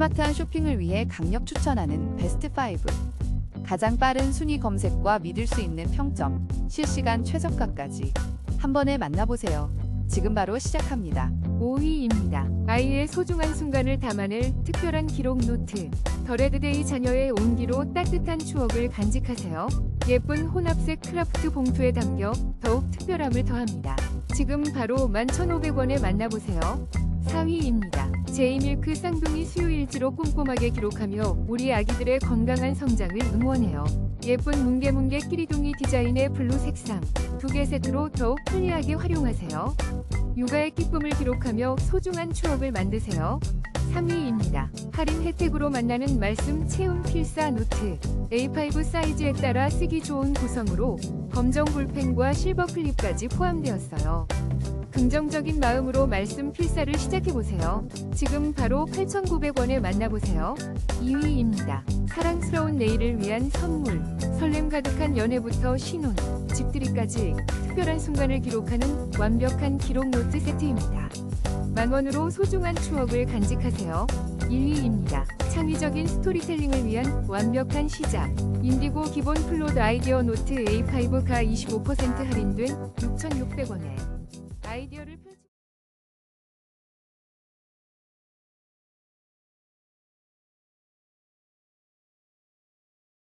스마트한 쇼핑을 위해 강력 추천하는 베스트 5. 가장 빠른 순위 검색과 믿을 수 있는 평점, 실시간 최저가까지 한 번에 만나보세요. 지금 바로 시작합니다. 5위입니다. 아이의 소중한 순간을 담아낼 특별한 기록 노트. 더레드데이 자녀의 온기로 따뜻한 추억을 간직하세요. 예쁜 혼합색 크라프트 봉투에 담겨 더욱 특별함을 더합니다. 지금 바로 11,500원에 만나보세요. 4위입니다. 제이밀크 쌍둥이 수유일지로 꼼꼼하게 기록하며 우리 아기들의 건강한 성장을 응원해요. 예쁜 뭉게뭉게 끼리둥이 디자인의 블루 색상 두 개 세트로 더욱 편리하게 활용하세요. 육아의 기쁨을 기록하며 소중한 추억을 만드세요. 3위입니다. 할인 혜택으로 만나는 말씀 채운 필사 노트. A5 사이즈에 따라 쓰기 좋은 구성으로 검정 볼펜과 실버 클립까지 포함되었어요. 긍정적인 마음으로 말씀 필사를 시작해보세요. 지금 바로 8,900원에 만나보세요. 2위입니다. 사랑스러운 내일을 위한 선물. 설렘 가득한 연애부터 신혼, 집들이까지 특별한 순간을 기록하는 완벽한 기록 노트 세트입니다. 만원으로 소중한 추억을 간직하세요. 1위입니다. 창의적인 스토리텔링을 위한 완벽한 시작. 인디고 기본 플롯 아이디어 노트 A5가 25% 할인된 6,600원에 아이디어를 펼치